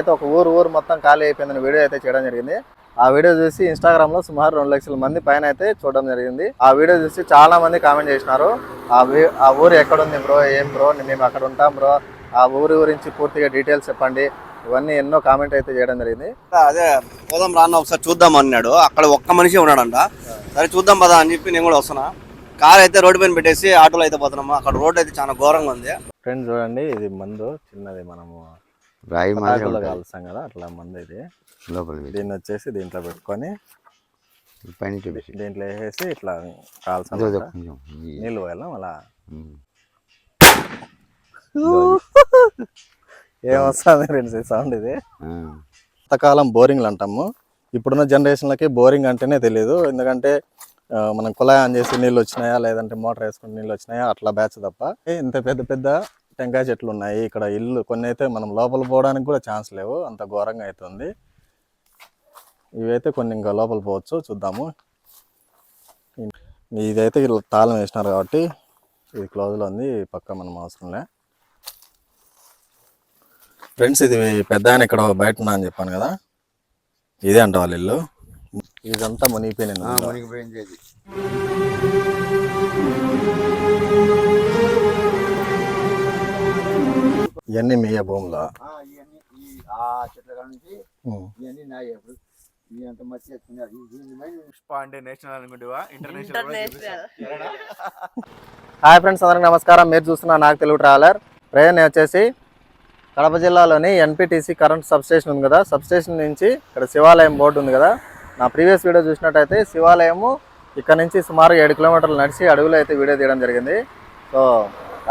అయితే ఒక ఊరు ఊరు మొత్తం ఖాళీ అయిపోయిందని వీడియో అయితే చేయడం జరిగింది. ఆ వీడియో చూసి ఇన్స్టాగ్రామ్లో సుమారు రెండు లక్షల మంది పైన అయితే చూడడం జరిగింది. ఆ వీడియో చూసి చాలా మంది కామెంట్ చేసినారు. ఆ ఆ ఊరు ఎక్కడుంది బ్రో ఏం బ్రో మేము అక్కడ ఉంటాం బ్రో. ఆ ఊరి గురించి పూర్తిగా డీటెయిల్స్ చెప్పండి. ఇవన్నీ ఎన్నో కామెంట్ అయితే చేయడం జరిగింది. అదే పోదాం రాన్న ఒకసారి చూద్దాం అన్నాడు. అక్కడ ఒక్క మనిషి ఉన్నాడంట. సరే చూద్దాం పదా అని చెప్పి నేను కూడా వస్తున్నా. కార్ అయితే రోడ్డు పైన పెట్టేసి ఆటోలో అయితే పోతున్నాము అక్కడ రోడ్ అయితే చాలా ఘోరంగా ఉంది. ఫ్రెండ్స్ చూడండి ఇది మందు చిన్నది మనము రాయి మాదిరి కాలుస్తాం కదా అట్లా మందు ఇది లోపల. దీన్ని వచ్చేసి దీంట్లో పెట్టుకొని పైన దీంట్లో వేసేసి ఇట్లా కాల్సాం ఈ- నీళ్ళు పోయాలా అలా. ఏమొస్తుంది ఈ సౌండ్ ఇది? ఆ. పాతకాలం బోరింగ్లు అంటాము. ఇప్పుడున్న జనరేషన్లకి బోరింగ్ అంటేనే తెలియదు ఎందుకంటే మనం కుళాయి ఆన్ చేసి నీళ్ళు వచ్చినాయా లేదంటే మోటార్ వేసుకుని నీళ్ళు వచ్చినాయా అట్లా బ్యాచ్ తప్ప. ఇంత పెద్ద పెద్ద టెంకాయ చెట్లు ఉన్నాయి ఇక్కడ ఇల్లు కొన్ని అయితే మనం లోపల పోవడానికి కూడా ఛాన్స్ లేవు. అంత ఘోరంగా అవుతుంది ఇవైతే కొన్ని ఇంకా లోపల పోవచ్చు. చూద్దాము. ఇదైతే ఇలా తాళం వేసినారు కాబట్టి ఇది క్లోజ్లో ఉంది. పక్క మనం అవసరంలే. ఫ్రెండ్స్ ఇది పెద్ద ఆయన ఇక్కడ బయట ఉన్నా అని చెప్పాను కదా. ఇదే అంట వాళ్ళ ఇల్లు. ఇదంతా మునిగిపోయింది ఆ, మునిగిపోయింది నేషనల్ అనుకుంటా ఇంటర్నేషనల్ హాయ్ ఫ్రెండ్స్ అందరికి నమస్కారం. మీరు చూస్తున్న నాకు తెలుగు ట్రావెలర్. ప్రయాణం నేను వచ్చేసి కడప జిల్లాలోని ఎన్పిటిసి కరెంట్ సబ్స్టేషన్ ఉంది కదా. సబ్స్టేషన్ నుంచి ఇక్కడ శివాలయం బోర్డు ఉంది కదా. నా ప్రీవియస్ వీడియో చూసినట్టయితే శివాలయము ఇక్కడ నుంచి సుమారు ఏడు కిలోమీటర్లు నడిచి అడవిలో అయితే వీడియో తీయడం జరిగింది. సో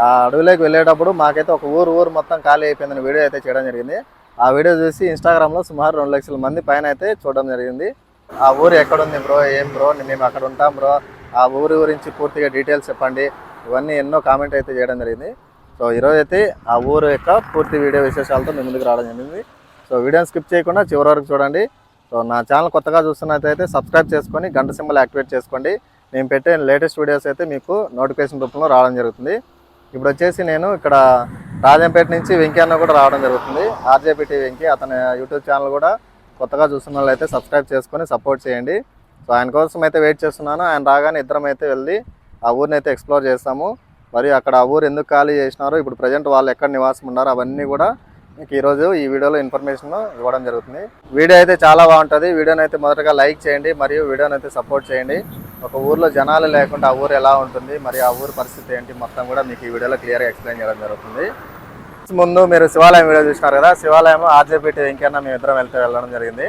ఆ అడవిలోకి వెళ్ళేటప్పుడు మాకైతే ఒక ఊరు ఊరు మొత్తం ఖాళీ అయిపోయిందని వీడియో అయితే చేయడం జరిగింది. ఆ వీడియో చూసి ఇన్స్టాగ్రామ్లో సుమారు రెండు లక్షల మంది పైన అయితే చూడడం జరిగింది. ఆ ఊరు ఎక్కడుంది బ్రో? ఏం బ్రో? మేము అక్కడ ఉంటాం బ్రో. ఆ ఊరి గురించి పూర్తిగా డీటెయిల్స్ చెప్పండి. ఇవన్నీ ఎన్నో కామెంట్ అయితే చేయడం జరిగింది. సో ఈరోజు అయితే ఆ ఊరు యొక్క పూర్తి వీడియో విశేషాలతో మీ ముందుకు రావడం జరిగింది. సో వీడియోని స్కిప్ చేయకుండా చివరి వరకు చూడండి. సో నా ఛానల్ కొత్తగా చూస్తున్నట్టయితే సబ్స్క్రైబ్ చేసుకొని గంట సింబల్ యాక్టివేట్ చేసుకోండి. నేను పెట్టే లేటెస్ట్ వీడియోస్ అయితే మీకు నోటిఫికేషన్ రూపంలో రావడం జరుగుతుంది. ఇప్పుడు వచ్చేసి నేను ఇక్కడ రాజంపేట నుంచి వెంకీ అన్న కూడా రావడం జరుగుతుంది. ఆర్జేపీటీ వెంకీ అతని యూట్యూబ్ ఛానల్ కూడా కొత్తగా చూస్తున్న వాళ్ళు అయితే సబ్స్క్రైబ్ చేసుకొని సపోర్ట్ చేయండి. సో ఆయన కోసం అయితే వెయిట్ చేస్తున్నాను. ఆయన రాగానే ఇద్దరం అయితే వెళ్ళి ఆ ఊరిని అయితే ఎక్స్ప్లోర్ చేస్తాము. మరి అక్కడ ఆ ఊరు ఎందుకు ఖాళీ చేసినారో ఇప్పుడు ప్రజెంట్ వాళ్ళు ఎక్కడ నివాసం ఉన్నారో అవన్నీ కూడా మీకు ఈరోజు ఈ వీడియోలో ఇన్ఫర్మేషన్ ఇవ్వడం జరుగుతుంది. వీడియో అయితే చాలా బాగుంటుంది. వీడియోని అయితే మొదటగా లైక్ చేయండి మరియు వీడియోని అయితే సపోర్ట్ చేయండి. ఒక ఊర్లో జనాలు లేకుండా ఆ ఊరు ఎలా ఉంటుంది మరి ఆ ఊరు పరిస్థితి ఏంటి మొత్తం కూడా మీకు ఈ వీడియోలో క్లియర్గా ఎక్స్ప్లెయిన్ చేయడం జరుగుతుంది. ముందు మీరు శివాలయం వీడియో చూసినారు కదా శివాలయం ఆర్జేపీటీ వెంకన్న మేము ఇద్దరం వెళ్తే వెళ్ళడం జరిగింది.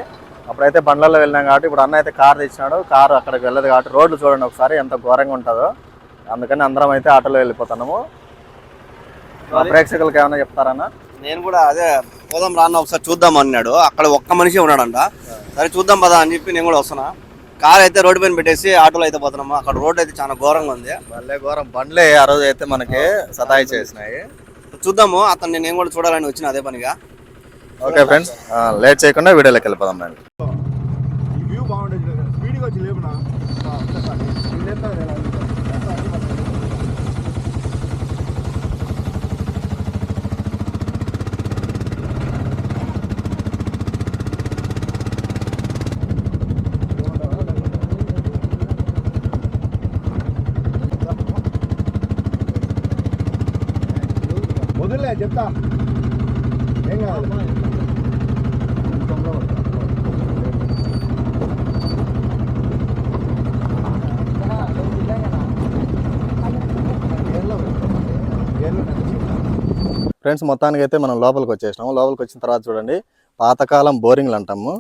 అప్పుడైతే బండ్లలో వెళ్ళినాం కాబట్టి ఇప్పుడు అన్న అయితే కార్ తెచ్చినాడు. కారు అక్కడికి వెళ్ళదు కాబట్టి రోడ్లు చూడండి ఒకసారి ఎంత ఘోరంగా ఉంటుందో. అందుకని అందరం అయితే ఆటోలో వెళ్ళిపోతున్నాము. ప్రేక్షకులకు ఏమైనా చెప్తారన్నా? నేను కూడా అదే పోదాం రాన్న ఒకసారి చూద్దాం అన్నాడు. అక్కడ ఒక్క మనిషి ఉన్నాడంట. సరే చూద్దాం పదా అని చెప్పి నేను కూడా వస్తున్నా. కార్ అయితే రోడ్డు పైన పెట్టేసి ఆటోలో అయితే పోతున్నాము. అక్కడ రోడ్ అయితే చాలా ఘోరంగా ఉంది. భలే ఘోరం. బండ్లే ఆ రోజు అయితే మనకి సతాయి చేసినాయి. చూద్దాము. అతన్ని నేను కూడా చూడాలని వచ్చిన అదే పనిగా. ఓకే ఫ్రెండ్స్ లేట్ చేయకుండా వీడియోలోకి వెళ్ళిపోదాం వ్యూ బాగుండేది వదిలే చెప్తా. ఏం కాదు ఫ్రెండ్స్ మొత్తానికి అయితే మనం లోపలికి వచ్చేసినాము. లోపలికి వచ్చిన తర్వాత చూడండి పాతకాలం బోరింగ్లు అంటాము.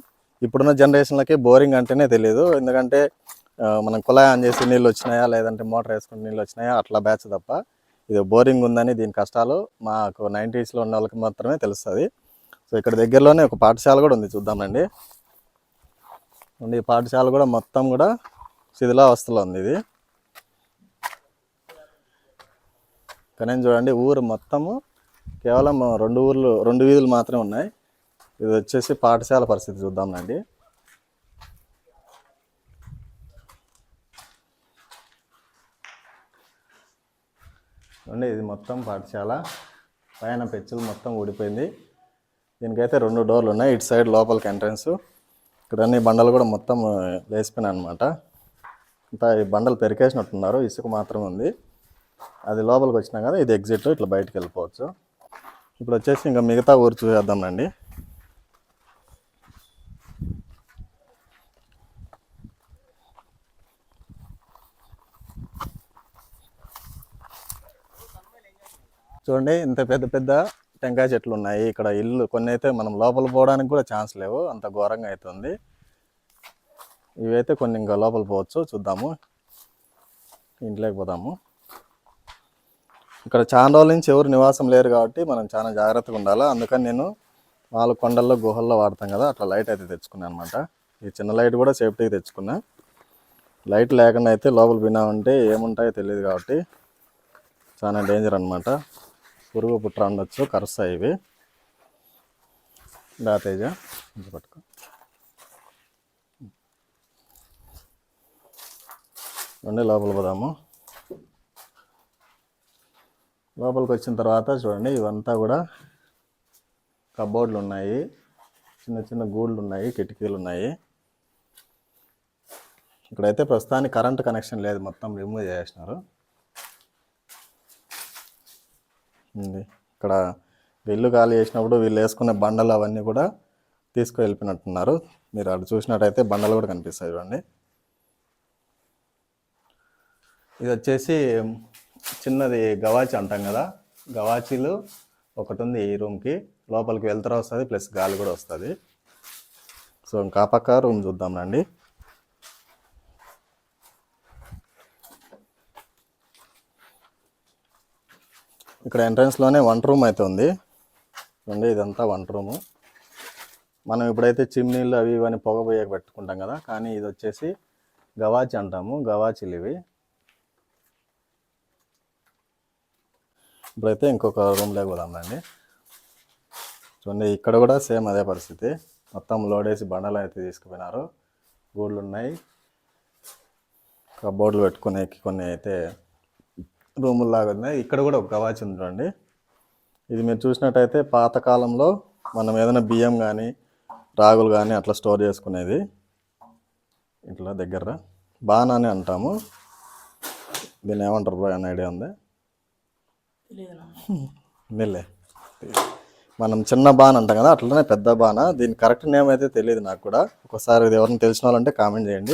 ఇప్పుడున్న జనరేషన్లకి బోరింగ్ అంటేనే తెలియదు ఎందుకంటే మనం కుళాయి ఆన్ చేసి నీళ్ళు వచ్చినాయా లేదంటే మోటార్ వేసుకుని నీళ్ళు వచ్చినాయా అట్లా బ్యాచ్ తప్ప. ఇది బోరింగ్ ఉందని దీని కష్టాలు మాకు నైంటీస్లో ఉన్న వాళ్ళకి మాత్రమే తెలుస్తుంది. సో ఇక్కడ దగ్గరలోనే ఒక పాఠశాల కూడా ఉంది చూద్దామండి. ఈ పాఠశాల కూడా మొత్తం కూడా శిథిలావస్థలో ఉంది ఇది. కానీ చూడండి ఊరు మొత్తము కేవలం రెండు ఊర్లు రెండు వీధులు మాత్రమే ఉన్నాయి. ఇది వచ్చేసి పాఠశాల పరిస్థితి చూద్దామండి చూడండి ఇది మొత్తం పాఠశాల. పైన పెచ్చులు మొత్తం ఊడిపోయింది. దీనికైతే రెండు డోర్లు ఉన్నాయి ఇటు సైడ్ లోపలికి ఎంట్రన్స్. ఇక్కడ అన్ని బండలు కూడా మొత్తం వేసిపోయినాయి అనమాట అంతా ఈ బండలు పెరికేసినట్టున్నారు ఇసుక మాత్రం ఉంది. అది లోపలికి వచ్చినా కదా ఇది ఎగ్జిట్ ఇట్లా బయటకు వెళ్ళిపోవచ్చు. ఇప్పుడు వచ్చేసి ఇంకా మిగతా ఊరు చూసేద్దాం రండి. చూడండి ఇంత పెద్ద పెద్ద టెంకాయ చెట్లు ఉన్నాయి. ఇక్కడ ఇల్లు కొన్ని అయితే మనం లోపల పోవడానికి కూడా ఛాన్స్ లేవు. అంత ఘోరంగా అవుతుంది ఇవైతే కొన్ని ఇంకా లోపల పోవచ్చు. చూద్దాము. ఇంట్లోకి పోదాము. ఇక్కడ చాలా రోజుల నుంచి ఎవరు నివాసం లేరు కాబట్టి మనం చాలా జాగ్రత్తగా ఉండాలి? అందుకని నేను వాళ్ళ కొండల్లో గుహల్లో వాడతాం కదా? అట్లా లైట్ అయితే తెచ్చుకున్నాను అనమాట ఈ చిన్న లైట్ కూడా సేఫ్టీకి తెచ్చుకున్నా. లైట్ లేకుండా అయితే లోపల పోయినామంటే ఏముంటాయో తెలియదు కాబట్టి చాలా డేంజర్ అనమాట పురుగు పుట్ర ఉండొచ్చు కరుస్తాయి ఇవి దాతేజ పట్టుకో. రండి లోపల పోదాము. లోపలికి వచ్చిన తర్వాత చూడండి ఇవంతా కూడా కబోర్డ్లు ఉన్నాయి చిన్న చిన్న గూళ్ళు ఉన్నాయి కిటికీలు ఉన్నాయి ఇక్కడైతే ప్రస్తుతానికి కరెంట్ కనెక్షన్ లేదు మొత్తం రిమూవ్ చేసినారు ఉంది ఇక్కడ ఇల్లు ఖాళీ చేసినప్పుడు వీళ్ళు వేసుకునే బండలు అవన్నీ కూడా తీసుకువెళ్ళిపోయినట్టున్నారు. మీరు అటు చూసినట్టయితే బండలు కూడా కనిపిస్తాయి చూడండి. ఇది వచ్చేసి చిన్నది గవాచి అంటాం కదా. గవాచీలు ఒకటి ఉంది ఈ రూమ్కి. లోపలికి వెళ్తారా వస్తుంది ప్లస్ గాలి కూడా వస్తుంది. సో ఇంకా పక్క రూమ్ చూద్దాం రండి. ఇక్కడ ఎంట్రన్స్లోనే వంట రూమ్ అయితే ఉంది. చూడండి ఇదంతా వంట రూము మనం ఇప్పుడైతే చిమ్నీళ్ళు అవి ఇవన్నీ పొగబోయే పెట్టుకుంటాం కదా కానీ ఇది వచ్చేసి గవాచి అంటాము గవాచీలు ఇవి ఇప్పుడైతే ఇంకొక రూమ్లోకి పోదామండి చూడండి ఇక్కడ కూడా సేమ్ అదే పరిస్థితి. మొత్తం లోడ్ వేసి బండలు అయితే తీసుకుపోయినారు. గూడ్లు ఉన్నాయి. కబోర్డులు పెట్టుకునే కొన్ని అయితే రూముల్లాగా ఉన్నాయి ఇక్కడ కూడా ఒక గవాచి ఉంది చూడండి. ఇది మీరు చూసినట్టయితే పాతకాలంలో మనం ఏదైనా బియ్యం కానీ రాగులు కానీ అట్లా స్టోర్ చేసుకునేది. ఇట్లా దగ్గర. బాణాని అంటాము. దీన్ని ఏమంటారు బ్రో? అని ఐడియా ఉంది? నిల్లే. మనం చిన్న బాన్ అంటాం కదా అట్లనే పెద్ద బాణ. దీని కరెక్ట్ నేమ్ అయితే తెలియదు నాకు కూడా. ఒకసారి ఇది ఎవరిని తెలిసిన వాళ్ళంటే కామెంట్ చేయండి.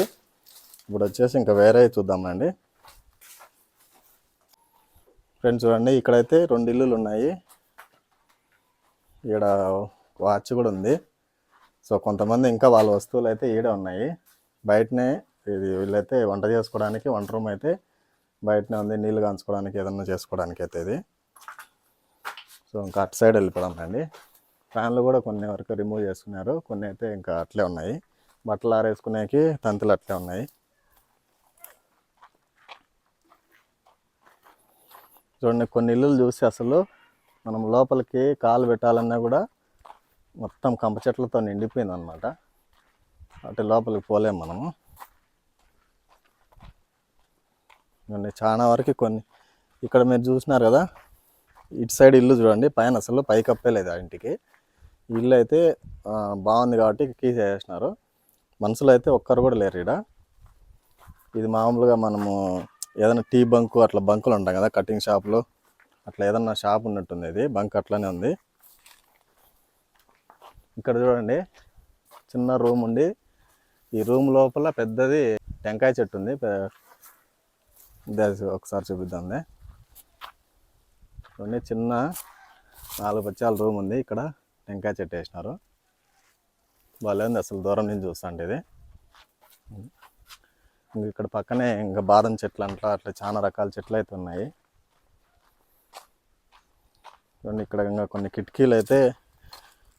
ఇప్పుడు వచ్చేసి ఇంకా వేరే చూద్దామండి ఫ్రెండ్స్ చూడండి ఇక్కడైతే రెండు ఇల్లులు ఉన్నాయి. ఇక్కడ వాచ్ కూడా ఉంది. సో కొంతమంది ఇంకా వాళ్ళ వస్తువులు అయితే ఈడే ఉన్నాయి. బయటనే ఇది వీళ్ళైతే వంట చేసుకోవడానికి వంట రూమ్ అయితే బయటనే ఉంది. నీళ్ళు కాంచుకోవడానికి ఏదన్నా చేసుకోవడానికి అయితే ఇది. సో ఇంకా అటు సైడ్ వెళ్ళిపోదాం అండి ఫ్యాన్లు కూడా కొన్ని వరకు రిమూవ్ చేసుకున్నారు. కొన్ని అయితే ఇంకా అట్లే ఉన్నాయి. బట్టలు ఆరేసుకునేకి తంతులు అట్లే ఉన్నాయి. చూడండి కొన్ని ఇల్లులు చూసి అసలు మనం లోపలికి కాలు పెట్టాలన్నా కూడా మొత్తం కంప చెట్లతో నిండిపోయింది అనమాట అటు లోపలికి పోలేము మనము. చూడండి చాలా వరకు కొన్ని ఇక్కడ మీరు చూసినారు కదా ఇటు సైడ్ ఇల్లు చూడండి పైన అసలు పైకప్పే లేదు ఆ ఇంటికి. ఇల్లు అయితే బాగుంది కాబట్టి కీస్ వేసేసినారు మనుషులు అయితే ఒక్కరు కూడా లేరు ఇక్కడ ఇది మామూలుగా మనము ఏదైనా టీ బంకు అట్లా బంకులు ఉంటాం కదా కటింగ్ షాప్లో అట్లా ఏదన్నా షాప్ ఉన్నట్టుంది ఇది బంక్ అట్లానే ఉంది. ఇక్కడ చూడండి చిన్న రూమ్ ఉండి ఈ రూమ్ లోపల పెద్దది టెంకాయ చెట్టు ఉంది. ఒకసారి చూపిద్దాంలే. చూడండి చిన్న నాలుగు పచ్చాల రూమ్ ఉంది. ఇక్కడ టెంకాయ చెట్టు వేసినారు. బాగాలేదు అసలు దూరం నుంచి చూస్తాండి ఇది. ఇక్కడ పక్కనే ఇంకా బాదం చెట్లు అంట్లా అట్లా చాలా రకాల చెట్లు అయితే ఉన్నాయి. చూడండి ఇక్కడ ఇంకా కొన్ని కిటికీలు అయితే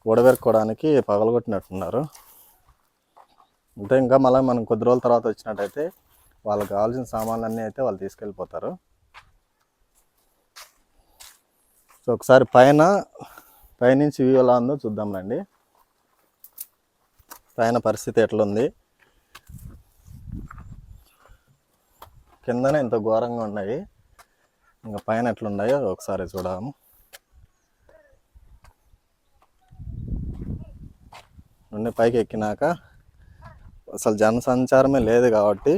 ఉడబెరుకోవడానికి పగలగొట్టినట్టున్నారు. అంటే ఇంకా మళ్ళీ మనం కొద్ది రోజుల తర్వాత వచ్చినట్టయితే వాళ్ళకి కావాల్సిన సామాన్లు అన్నీ అయితే వాళ్ళు తీసుకెళ్ళిపోతారు. సో ఒకసారి పైన పైనుంచి వ్యూ ఎలా ఉందో చూద్దాం రండి. పైన పరిస్థితి ఎట్లుంది? కిందనే ఇంత ఘోరంగా ఉన్నాయి. ఇంకా పైన ఎట్లున్నాయో ఒకసారి చూడము. నుండి పైకి ఎక్కినాక అసలు జనసంచారమే లేదు కాబట్టి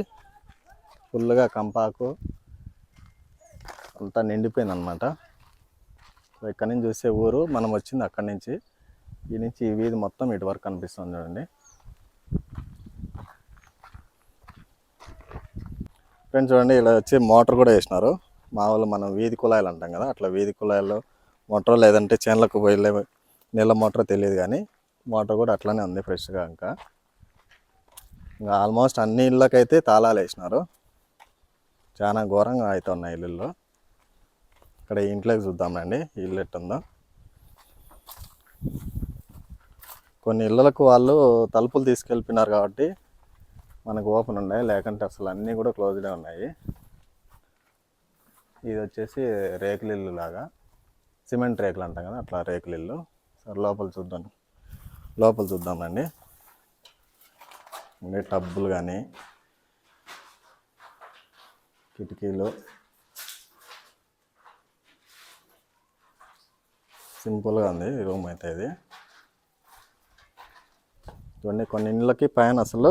ఫుల్గా కంపాకు అంతా నిండిపోయింది అనమాట సో నుంచి చూసే ఊరు మనం వచ్చింది అక్కడి నుంచి. ఈ నుంచి ఈ వీధి మొత్తం ఇటు వరకు కనిపిస్తుంది చూడండి. ఫ్రెండ్స్ చూడండి ఇలా వచ్చి మోటార్ కూడా వేసినారు. మామూలు మనం వీధి కుళాయిలు అంటాం కదా అట్లా వీధి కుళాయిల్లో మోటార్ లేదంటే చేనులకు పోయలే నీళ్ళ మోటార్ తెలియదు కానీ మోటార్ కూడా అట్లానే ఉంది ఫ్రెష్గా ఇంకా. ఇంకా ఆల్మోస్ట్ అన్ని ఇళ్ళకైతే తాళాలు వేసినారు. చాలా ఘోరంగా అయితే ఉన్నాయి ఇల్లుల్లో ఇక్కడ ఇంట్లోకి చూద్దామండి ఇల్లు ఎట్టుందో. కొన్ని ఇళ్ళలకు వాళ్ళు తలుపులు తీసుకెళ్ళిపోయినారు కాబట్టి మనకు ఓపెన్ ఉన్నాయి. లేకుంటే అసలు అన్నీ కూడా క్లోజ్డే ఉన్నాయి. ఇది వచ్చేసి రేకులిల్లు లాగా. సిమెంట్ రేకులు అంటాం కదా అట్లా రేకులిల్లు. సరే లోపల చూద్దాం. లోపల చూద్దామండి ఉండే టబ్బులు కానీ కిటికీలు సింపుల్గా ఉంది రూమ్ అయితే ఇది. ఇవన్నీ కొన్ని ఇళ్ళకి పైన అసలు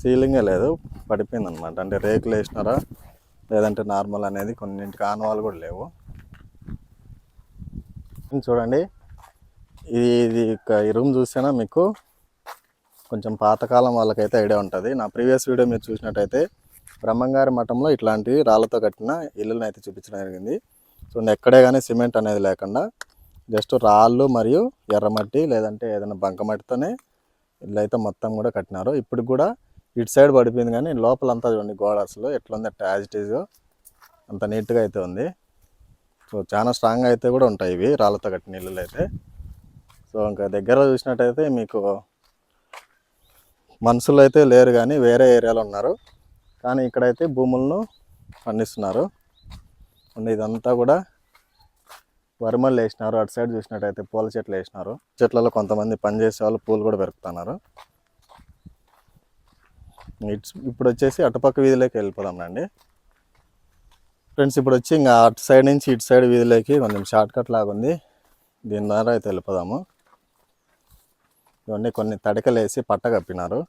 సీలింగే లేదు పడిపోయింది అనమాట అంటే రేకులు వేసినారా లేదంటే నార్మల్ అనేది కొన్నింటికి ఆనవాళ్ళు కూడా లేవు. చూడండి ఇది ఇది ఈ రూమ్ చూసినా మీకు కొంచెం పాతకాలం వాళ్ళకైతే ఐడియా ఉంటుంది. నా ప్రీవియస్ వీడియో మీరు చూసినట్టయితే బ్రహ్మంగారి మఠంలో ఇట్లాంటి రాళ్ళతో కట్టిన ఇల్లుని అయితే చూపించడం జరిగింది. చూడండి ఎక్కడే కానీ సిమెంట్ అనేది లేకుండా జస్ట్ రాళ్ళు మరియు ఎర్రమట్టి లేదంటే ఏదైనా బంకమట్టితోనే ఇల్లు అయితే మొత్తం కూడా కట్టినారు. ఇప్పుడు కూడా ఇటు సైడ్ పడిపోయింది కానీ లోపలంతా చూడండి గోడ అసలు ఎట్లుంది అట్లా యాజ్ అంత నీట్గా అయితే ఉంది. సో చాలా స్ట్రాంగ్ అయితే కూడా ఉంటాయి ఇవి రాళ్ళతో కట్టిన ఇల్లులు అయితే. సో ఇంకా దగ్గర చూసినట్టయితే మీకు మనుషులు అయితే లేరు కానీ వేరే ఏరియాలో ఉన్నారు. కానీ ఇక్కడైతే భూములను పండిస్తున్నారు. అండ్ ఇదంతా కూడా వరిమల్లు వేసినారు. అటు సైడ్ చూసినట్టయితే పూల చెట్లు వేసినారు. చెట్లలో కొంతమంది పని చేసే వాళ్ళు పూలు కూడా పెరుకుతున్నారు. ఇట్స్ ఇప్పుడు వచ్చేసి అటుపక్క వీధిలోకి వెళ్ళిపోదాం అండి ఫ్రెండ్స్ ఇప్పుడు వచ్చి ఇంకా అటు సైడ్ నుంచి ఇటు సైడ్ వీధిలోకి కొంచెం షార్ట్ కట్ లాగా ఉంది. దీని ద్వారా అయితే వెళ్ళిపోదాము. ఇవన్నీ కొన్ని తడికలు వేసి పట్ట కప్పినారు.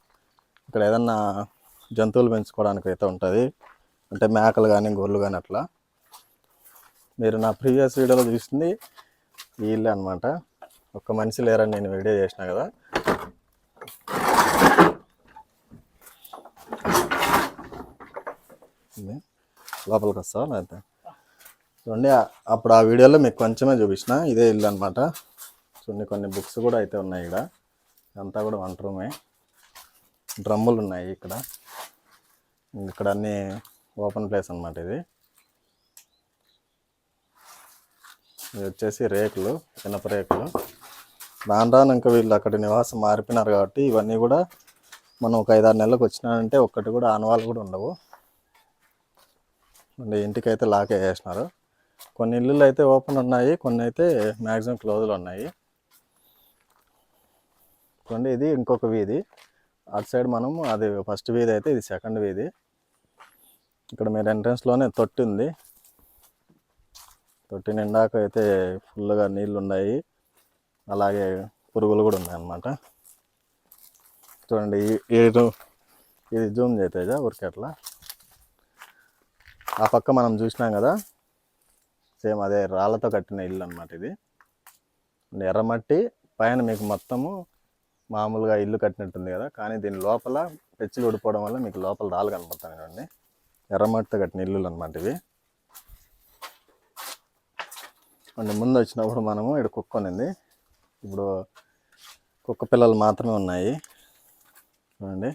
ఇక్కడ ఏదన్నా జంతువులు పెంచుకోవడానికి అయితే ఉంటుంది. అంటే మేకలు కానీ గొర్రెలు కానీ అట్లా. మీరు నా ప్రీవియస్ వీడియోలో చూసింది వీళ్ళే అనమాట ఒక్క మనిషి లేరని నేను వీడియో చేసిన కదా. ఇది లోపలికి వస్తా లేకపోతే? చూడండి అప్పుడు ఆ వీడియోలో మీకు కొంచెమే చూపించిన ఇదే ఇల్లు అనమాట చూడండి కొన్ని బుక్స్ కూడా అయితే ఉన్నాయి ఇక్కడ. అంతా కూడా వంట రూమే. డ్రమ్ములు ఉన్నాయి ఇక్కడ. ఇక్కడ అన్ని ఓపెన్ ప్లేస్ అనమాట ఇది. ఇది వచ్చేసి రేకులు ఇనప రేకులు. రాను రాను ఇంకా వీళ్ళు అక్కడ నివాసం మారిపోయినారు కాబట్టి ఇవన్నీ కూడా మనం ఒక ఐదారు నెలలకు వచ్చినారంటే ఒక్కటి కూడా ఆనవాళ్ళు కూడా ఉండవు. అంటే ఇంటికి అయితే లాక్ వేసేసినారు కొన్ని ఇల్లులు అయితే ఓపెన్ ఉన్నాయి కొన్ని అయితే మ్యాక్సిమం క్లోజ్లు ఉన్నాయి. చూడండి ఇది ఇంకొక వీధి. అటు సైడ్ మనం అది ఫస్ట్ వీధి అయితే ఇది సెకండ్ వీధి. ఇక్కడ మీరు ఎంట్రన్స్లోనే తొట్టి ఉంది. తొట్టి నిండాక అయితే ఫుల్గా నీళ్ళు ఉన్నాయి. అలాగే పురుగులు కూడా ఉన్నాయి అన్నమాట. చూడండి ఇది జూమ్ చేతేజా ఊరికే అట్లా? ఆ పక్క మనం చూసినాం కదా సేమ్ అదే రాళ్ళతో కట్టిన ఇల్లు అనమాట ఇది. ఎర్రమట్టి పైన మీకు మొత్తము మామూలుగా ఇల్లు కట్టినట్టుంది కదా కానీ దీని లోపల పెచ్చులు ఊడిపోవడం వల్ల మీకు లోపల రాళ్ళు కనపడతాను చూడండి. ఎర్రమట్టితో కట్టిన ఇల్లులు అనమాట ఇవి. అండ్ ముందు వచ్చినప్పుడు మనము ఇక్కడ కుక్క ఉంది ఇప్పుడు కుక్క పిల్లలు మాత్రమే ఉన్నాయి. చూడండి.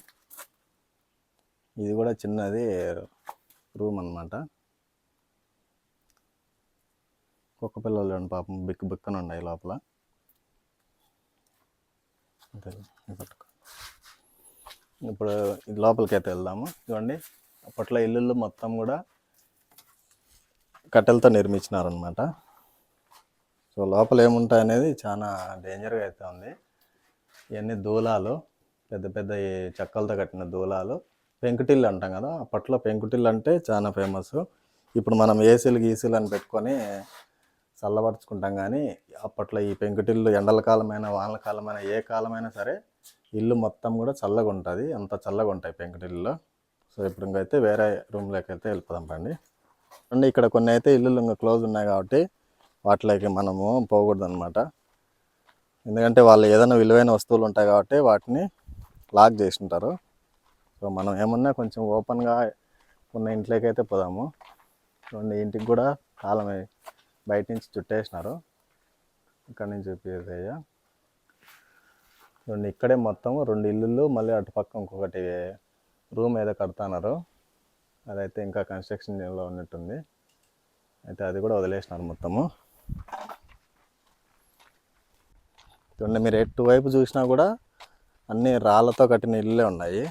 ఇది కూడా చిన్నది రూమ్ అన్నమాట. కుక్క పిల్లలు పాపం బిక్కు బిక్కన ఉన్నాయి లోపల. ఇప్పుడు లోపలికి అయితే వెళ్దాము. చూడండి అప్పట్లో ఇల్లులు మొత్తం కూడా కట్టెలతో నిర్మించినారనమాట సో లోపల ఏముంటాయి అనేది చాలా డేంజర్గా అయితే ఉంది. ఇవన్నీ దూలాలు పెద్ద పెద్ద ఈ చెక్కలతో కట్టిన దూలాలు. పెంకుటిల్లు అంటాం కదా అప్పట్లో పెంకుటిల్లు అంటే చాలా ఫేమస్. ఇప్పుడు మనం ఏసీలు గీసీలు అని పెట్టుకొని చల్లబరుచుకుంటాం కానీ అప్పట్లో ఈ పెంకుటిల్లు ఎండల కాలమైన వానల కాలమైన ఏ కాలమైనా సరే ఇల్లు మొత్తం కూడా చల్లగా ఉంటుంది అంత చల్లగా ఉంటాయి పెంకుటిల్లులో సో ఇప్పుడు ఇంకైతే వేరే రూమ్లోకి అయితే వెళ్ళిపోదాం పండి అండి ఇక్కడ కొన్ని అయితే ఇల్లులు ఇంకా క్లోజ్ ఉన్నాయి కాబట్టి వాటిలోకి మనము పోకూడదు అనమాట ఎందుకంటే వాళ్ళు ఏదైనా విలువైన వస్తువులు ఉంటాయి కాబట్టి వాటిని లాక్ చేసి ఉంటారు. సో మనం ఏమన్నా కొంచెం ఓపెన్గా ఉన్న ఇంట్లోకి అయితే పోదాము. చూడండి ఇంటికి కూడా తాళం బయట నుంచి చుట్టేసినారు. ఇక్కడ నుంచి చూపించయ్యా చూడండి ఇక్కడే మొత్తం రెండు ఇల్లులు మళ్ళీ అటుపక్క ఇంకొకటి రూమ్ ఏదో కడుతున్నారు. అదైతే ఇంకా కన్స్ట్రక్షన్లో ఉన్నట్టుంది. అయితే అది కూడా వదిలేసినారు మొత్తము. చూడండి మీరు ఎటువైపు చూసినా కూడా అన్ని రాళ్ళతో కట్టిన ఇళ్ళే ఉన్నాయి.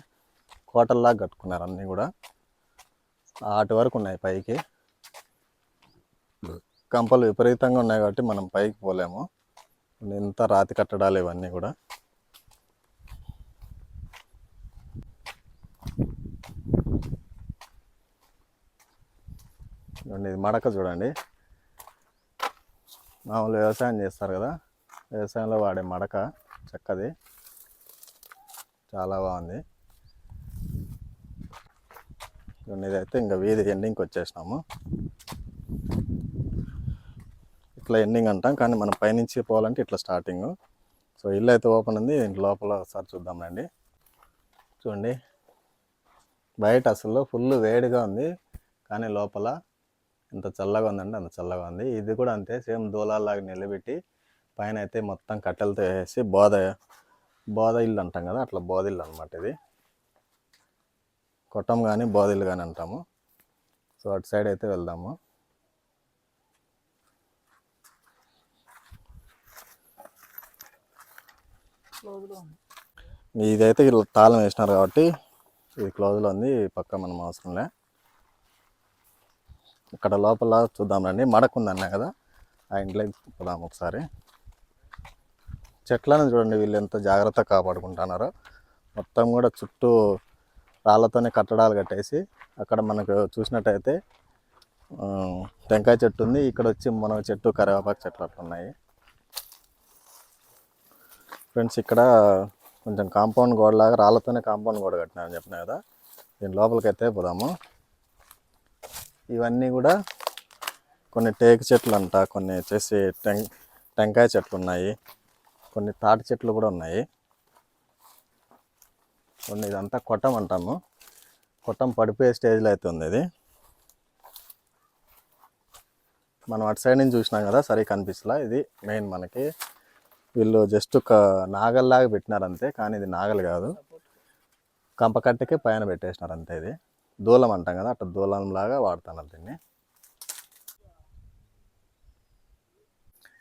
కోటల్లాగా కట్టుకున్నారు అన్నీ కూడా. అటు వరకు ఉన్నాయి పైకి. కంపలు విపరీతంగా ఉన్నాయి కాబట్టి మనం పైకి పోలేము. ఇంత రాతి కట్టడాలు ఇవన్నీ కూడా. చూడండి ఇది మడక చూడండి. మామూలు వ్యవసాయం చేస్తారు కదా. వ్యవసాయంలో వాడే మడక చక్కది. చాలా బాగుంది. చూడండి ఇదైతే ఇంకా వీధి ఎండింగ్కి వచ్చేసినాము. ఇట్లా ఎండింగ్ అంటాం కానీ మనం పైనుంచి పోవాలంటే ఇట్లా స్టార్టింగ్ సో ఇల్లు అయితే ఓపెన్ ఉంది ఇంటి లోపల ఒకసారి చూద్దాం రండి. చూడండి. బయట అసలు ఫుల్ వేడిగా ఉంది కానీ లోపల ఎంత చల్లగా ఉందండి అంత చల్లగా ఉంది. ఇది కూడా అంతే సేమ్ దూలాలాగా నిలబెట్టి పైన అయితే మొత్తం కట్టెలతో వేసి బోధ బోధ ఇల్లు అంటాం కదా అట్లా బోధ ఇల్లు అనమాట ఇది. కొట్టం కానీ బోధ కానీ అంటాము. సో అటు సైడ్ అయితే వెళ్దాము. ఇదైతే ఇలా తాళం వేసినారు కాబట్టి ఇది క్లోజ్లో ఉంది పక్క మనం అవసరంలే. ఇక్కడ లోపల చూద్దాం రండి. మడక ఉందన్నా కదా ఆ ఇంట్లోకి పోదాం ఒకసారి. చెట్లను చూడండి వీళ్ళు ఎంత జాగ్రత్త కాపాడుకుంటున్నారో. మొత్తం కూడా చుట్టూ రాళ్ళతోనే కట్టడాలు కట్టేసి అక్కడ మనకు చూసినట్టయితే టెంకాయ చెట్టు ఉంది. ఇక్కడ వచ్చి మన చెట్టు కరివేపాకు చెట్లు అట్లా ఉన్నాయి. ఫ్రెండ్స్ ఇక్కడ కొంచెం కాంపౌండ్ గోడలాగా రాళ్ళతోనే కాంపౌండ్ గోడ కట్టినారని చెప్పిన కదా. దీని లోపలికి అయితే పోదాము. ఇవన్నీ కూడా కొన్ని టేకు చెట్లు అంట కొన్ని వచ్చేసి టెం టెంకాయ చెట్లు ఉన్నాయి. కొన్ని తాటి చెట్లు కూడా ఉన్నాయి. కొన్ని ఇదంతా కొట్టం అంటాము. కొట్టం పడిపోయే స్టేజ్లో అయితే ఉంది ఇది. మనం అటు సైడ్ నుంచి చూసినాం కదా సరే కనిపిస్తలా. ఇది మెయిన్ మనకి. వీళ్ళు జస్ట్ ఒక నాగల్లాగా పెట్టినారు అంతే కానీ ఇది నాగలు కాదు. కంపకట్టెకి పైన పెట్టేసినారు అంతే ఇది. దూలం అంటాం కదా అట్లా దూలంలాగా వాడతాను వాడుతున్నారు దీన్ని.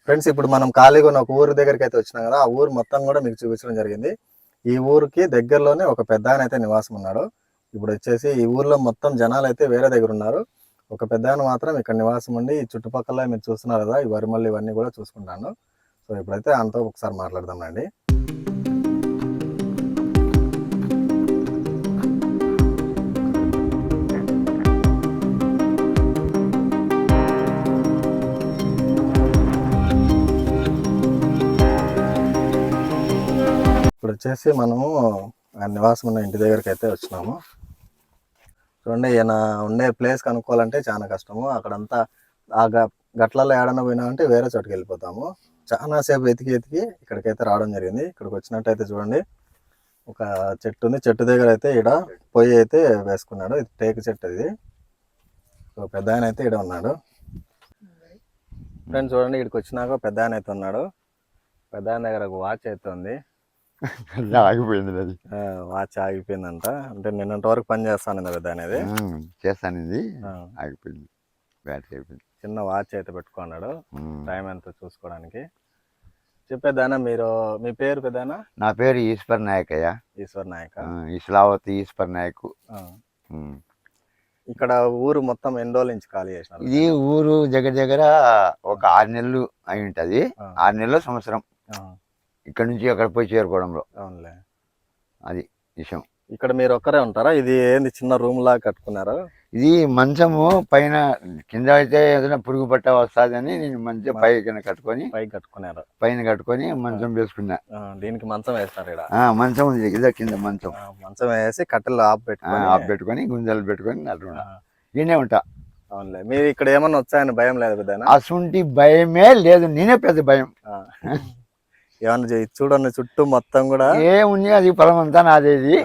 ఫ్రెండ్స్ ఇప్పుడు మనం ఖాళీగా ఉన్న ఒక ఊరి దగ్గరికి అయితే వచ్చినాం కదా ఆ ఊరు మొత్తం కూడా మీకు చూపించడం జరిగింది. ఈ ఊరికి దగ్గరలోనే ఒక పెద్ద ఆయన అయితే నివాసం ఉన్నాడు. ఇప్పుడు వచ్చేసి ఈ ఊర్లో మొత్తం జనాలు అయితే వేరే దగ్గర ఉన్నారు. ఒక పెద్ద ఆయన మాత్రం ఇక్కడ నివాసం ఉండి ఈ చుట్టుపక్కల మీరు చూస్తున్నారు కదా ఈ వరిమల్లి ఇవన్నీ కూడా చూసుకుంటాను. సో ఇప్పుడైతే ఆయనతో ఒకసారి మాట్లాడదాం రండి. వచ్చేసి మనము నివాసం ఉన్న ఇంటి దగ్గరికి అయితే వచ్చినాము. చూడండి ఈయన ఉండే ప్లేస్ కనుక్కోవాలంటే చాలా కష్టము. అక్కడంతా ఆ గ- ఏడన్నా పోయినా పోయినామంటే వేరే చోటుకి వెళ్ళిపోతాము. చాలా సేపు వెతికి వెతికి ఇక్కడికైతే రావడం జరిగింది. ఇక్కడికి వచ్చినట్టయితే చూడండి ఒక చెట్టు ఉంది. చెట్టు దగ్గర అయితే ఈడ పొయ్యి అయితే వేసుకున్నాడు. ఇది టేకు చెట్టు ఇది. సో పెద్ద ఆయన అయితే ఈడ ఉన్నాడు. ఫ్రెండ్స్ చూడండి ఇక్కడికి వచ్చినాక పెద్ద ఆయన అయితే ఉన్నాడు. పెద్ద ఆయన దగ్గర ఒక వాచ్ అయితే ఉంది. ఆగిపోయింది అది. వాచ్ ఆగిపోయిందంట. అంటే నిన్నటి వరకు పని చేస్తాను పెద్ద అనేది చేస్తాను ఇది ఆగిపోయింది. బ్యాటరీ అయిపోయింది. చిన్న వాచ్ అయితే పెట్టుకున్నాడు. టైం ఎంత చూసుకోవడానికి? చెప్పేదానా మీరు మీ పేరు పెద్దనా? నా పేరు ఈశ్వర్ నాయక్ అయ్యా ఈశ్వర్ నాయక. ఇస్లావతి ఈశ్వర్ నాయక్. ఇక్కడ ఊరు మొత్తం ఎన్ని రోజుల నుంచి ఖాళీ చేసినారు? ఇది ఊరు దగ్గర దగ్గర ఒక ఆరు నెలలు అయి ఉంటది. ఆరు నెలల సంవత్సరం. ఇక్కడ నుంచి అక్కడ పోయి చేరుకోవడంలో. అవునులే. అది విషయం. ఇక్కడ మీరు ఒక్కరే ఉంటారా? ఇది ఏంది చిన్న రూమ్ లాగా కట్టుకున్నారు? ఇది మంచము పైన కింద అయితే ఏదైనా పురుగు పట్ట వస్తుందని నేను మంచిగా పైన కట్టుకొని పైకి కట్టుకున్నారు. పైన కట్టుకొని మంచం వేసుకున్నా. దీనికి మంచం వేస్తారు ఇక్కడ. మంచం ఉంది ఇదే కింద మంచం. మంచం వేసి కట్టెలు ఆపు పెట్టుకొని. ఆపు పెట్టుకొని గుంజలు పెట్టుకొని ఆ, ఈయనే ఉంటా. అవునులే. మీరు ఇక్కడ ఏమన్నా వచ్చాయని భయం లేదు పెద్దనా అసుంటి భయమే లేదు. నేనే పెద్ద భయం. ఏమన్నా చూడండి చుట్టూ మొత్తం కూడా ఏముంది అది పొలం అంతా నాదే ఇది.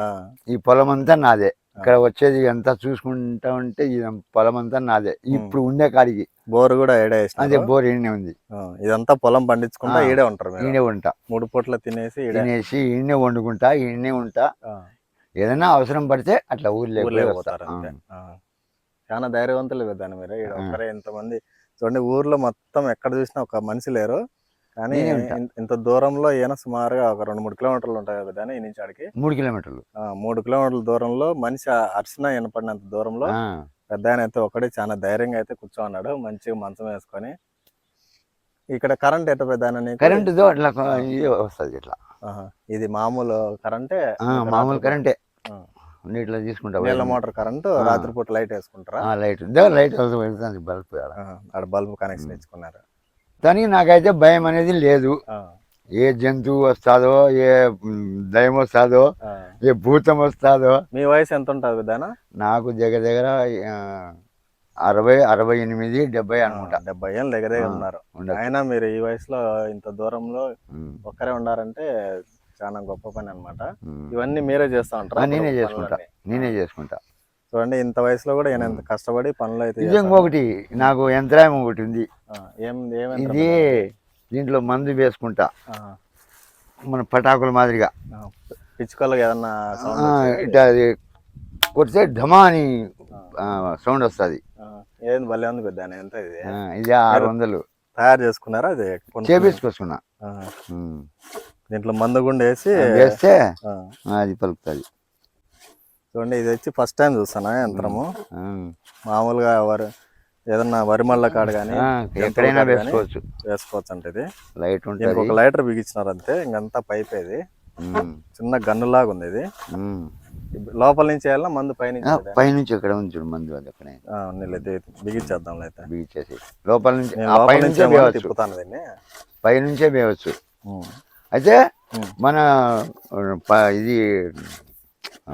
ఈ పొలం అంతా నాదే. ఇక్కడ వచ్చేది అంతా చూసుకుంటా ఉంటే ఇది పొలం అంతా నాదే. ఇప్పుడు ఉండే కాడికి. బోరు కూడా ఏడే అదే. బోర్ ఈయనే ఉంది. ఇదంతా పొలం పండించుకుంటా. ఈడే ఉంటారు ఈయనే ఉంటా. మూడు పూట్ల తినేసి ఈడే. తినేసి ఈయనే వండుకుంటా ఈయనే ఉంటా. ఏదైనా అవసరం పడితే అట్లా ఊర్లో పోతారు. చాలా ధైర్యవంతులు పెద్దాను మీరు? ఈడ ఇంతమంది. చూడండి ఊర్లో మొత్తం ఎక్కడ చూసినా ఒక మనిషి లేరు. కానీ ఇంత దూరంలో ఈయన సుమారుగా ఒక రెండు మూడు కిలోమీటర్లు ఉంటాయి కదా ఈ నుంచి ఆడికి. మూడు కిలోమీటర్లు. మూడు కిలోమీటర్ల దూరంలో మనిషి అరిసిన వినపడినంత దూరంలో పెద్ద ఆయన అయితే ఒకటి చాలా ధైర్యంగా అయితే కూర్చోన్నాడు మంచిగా మంచం వేసుకొని. ఇక్కడ కరెంట్ ఎట్ట పెద్ద ఆయన నీకు? కరెంటుతో అట్లా కొ- ఇది వస్తుంది ఇట్లా. ఇది మామూలు కరెంటే? మామూలు కరెంటే. నీటిలో తీసుకుంటా నీళ్ళ మోటార్ కరెంటు. రాత్రిపూట లైట్ వేసుకుంటారా? లైట్. లైట్ బల్బ్ ఆడ బల్బ్ కనెక్షన్ ఇచ్చుకున్నారు. దానికి నాకైతే భయం అనేది లేదు. ఏ జంతువు వస్తాదో ఏ మ్, దయ్యం వస్తాదో. ఏ భూతం వస్తాదో. మీ వయసు ఎంత ఉంటుంది పెద్దనా? నాకు దగ్గర దగ్గర అరవై అరవై ఎనిమిది డెబ్బై అనుకుంటా. డెబ్బై ఏళ్ళు దగ్గర దగ్గర. ఉన్నారు. అయినా మీరు ఈ వయసులో ఇంత దూరంలో ఒక్కరే ఉండారంటే చాలా గొప్ప పని అన్నమాట. ఉమ్. ఇవన్నీ మీరే చేస్తా ఉంటారు? నేనే చేసుకుంటా. నేనే చేసుకుంటా. చూడండి ఇంత వయసులో కూడా ఇంత కష్టపడి పనులు అయితే. ఇంకొకటి నాకు యంత్రాయం ఒకటి ఉంది. ఇది దీంట్లో మందు వేసుకుంటా. మన పటాకుల మాదిరిగా. ఆ, పిచ్చుకలకు ఏదన్నా? ఇట్లా అది కొడితే ఢమా అని సౌండ్ వస్తుంది. ఏంది భలే ఉంది పెద్ద ఎంత ఇది? ఇది ఆరు వందలు. తయారు చేసుకున్నారా అది? చేపించుకొచ్చుకున్నా. దీంట్లో మందు గుండు వేసి వేస్తే అది పలుకుతుంది. చూడండి ఇది వచ్చి ఫస్ట్ టైం చూస్తానా యంత్రము? మామూలుగా వరి ఏదన్నా వరి మళ్ళ కాడ కానీ ఎక్కడైనా వేసుకోవచ్చు వేసుకోవచ్చు. అంటే ఇది. లైట్ ఉంటుంది. ఒక లైటర్ బిగించినారు అంతే ఇంకంతా పైప్ ఇది. చిన్న గన్ను లాగా ఉంది ఇది. లోపల నుంచి వెళ్ళినా మందు వేయాలా? పైనుంచి ఎక్కడ ఉంది చూడు మందు అది అక్కడే. బిగించేద్దాం అయితే. బిగించేసి. లోపల నుంచి లోపల నుంచి తిప్పుతాను దీన్ని. పైనుంచే వేయవచ్చు. అయితే. మన ఇది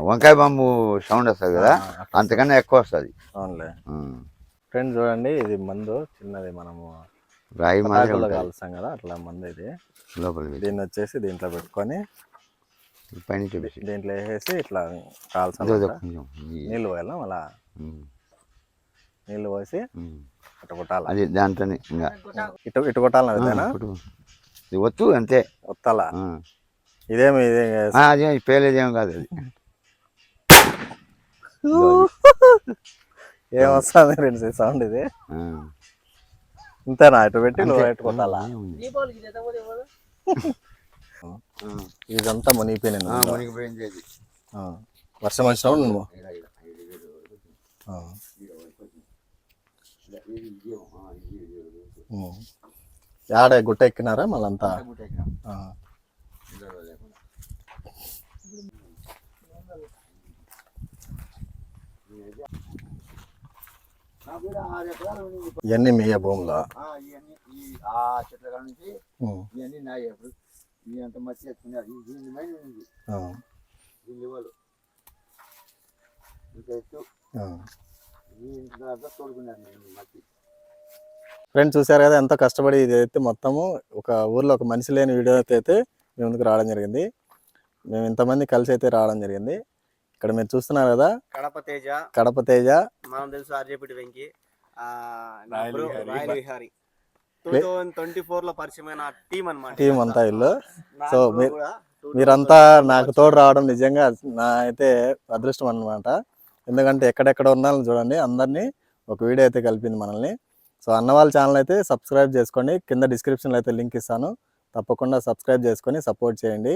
వంకాయ బాంబు సౌండ్ వస్తుంది కదా. అంతకన్నా ఎక్కువ వస్తుంది. అవునులే. ఫ్రెండ్స్ చూడండి ఇది మందు చిన్నది మనము రాయి మాదిరి కాలుస్తాం కదా అట్లా మందు ఇది. లోపల. దీన్ని వచ్చేసి దీంట్లో పెట్టుకొని వేసి. దీంట్లో వేసేసి ఇట్లా కాల్సాం ఇదో ఇదో కొంచెం ఈ- నీళ్ళు పోయాలా మళ్ళా నీళ్ళు పోసి. ఇటు కొట్టాలా? అది దాంట్లోనే ఇంకా. ఇటు ఇటు కొట్టాలా ఇప్పుడు ఇది ఒత్తు అంతే. వత్తాలా ఆ. ఇదేమి ఇదే అదేం పేలేదేం కాదు అది. ఏం వస్తుంది ఫ్రెండ్స్ ఈ సౌండ్ ఇది. ఇంతేనా? ఇటు పెట్టి నువ్వు ఏముంది? ఇదంతా మునిగిపోయింది ఆ, మునిగిపోయింది అది. వర్షం వచ్చినప్పుడు నువ్వు. యాడ గుట్ట ఎక్కినారా మళ్ళంతా? ఇవన్నీ మీ భూమిలో? చెట్ల నుంచి ఉమ్. ఇవన్నీ నాయి అప్పుడు ఇవి అంత మట్టి ఎత్తుకున్నారు. ఈ దీని మీద ఉంది. ఆ. దీని వాళ్ళు ఇంకా ఎత్తు ఆ. ఈ ఇంటి దాకా తోడుకున్నారు నేను మట్టి. ఫ్రెండ్స్ చూసారు కదా ఎంత కష్టపడి ఇది అయితే మొత్తము? ఒక ఊర్లో ఒక మనిషి లేని వీడియో అయితే అయితే మీ ముందుకు రావడం జరిగింది. మేము ఇంతమంది కలిసి అయితే రావడం జరిగింది. ఇక్కడ మీరు చూస్తున్నారు కదా? కడప తేజ. కడప తేజ. మనం తెలుసు ఆర్జేపీటి Venky. Royal bro Vihari. Royal Vihari. Two thousand twenty ఫోర్లో పరిచయమైన టీం అనమాట టీం అంతా ఇల్లు సో మీరు మీరంతా నాకు తోడు రావడం నిజంగా నా అయితే అదృష్టం అన్నమాట. ఎందుకంటే ఎక్కడెక్కడ ఉన్నారని చూడండి. అందరినీ ఒక వీడియో అయితే కలిపింది మనల్ని. సో అన్న వాళ్ళ ఛానల్ అయితే సబ్స్క్రైబ్ చేసుకోండి. కింద డిస్క్రిప్షన్లో అయితే లింక్ ఇస్తాను. తప్పకుండా సబ్స్క్రైబ్ చేసుకొని సపోర్ట్ చేయండి.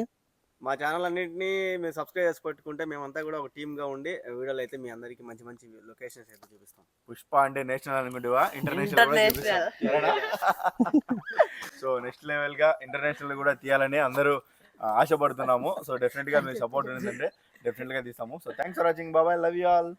మా ఛానల్ అన్నింటినీ మీరు సబ్స్క్రైబ్ చేసి పెట్టుకుంటే మేమంతా కూడా ఒక టీమ్గా ఉండి వీడియోలు అయితే మీ అందరికి మంచి మంచి లొకేషన్స్ అయితే చూపిస్తాం. పుష్ప అంటే నేషనల్ అనుకుంటేవా ఇంటర్నేషనల్ సో నెక్స్ట్ లెవెల్గా ఇంటర్నేషనల్ కూడా తీయాలని అందరూ ఆశపడుతున్నాము. సో డెఫినెట్గా మీ సపోర్ట్ ఉందంటే డెఫినెట్గా తీస్తాము. సో థ్యాంక్స్ ఫర్ వాచింగ్ బాబాయ్ లవ్ యూ ఆల్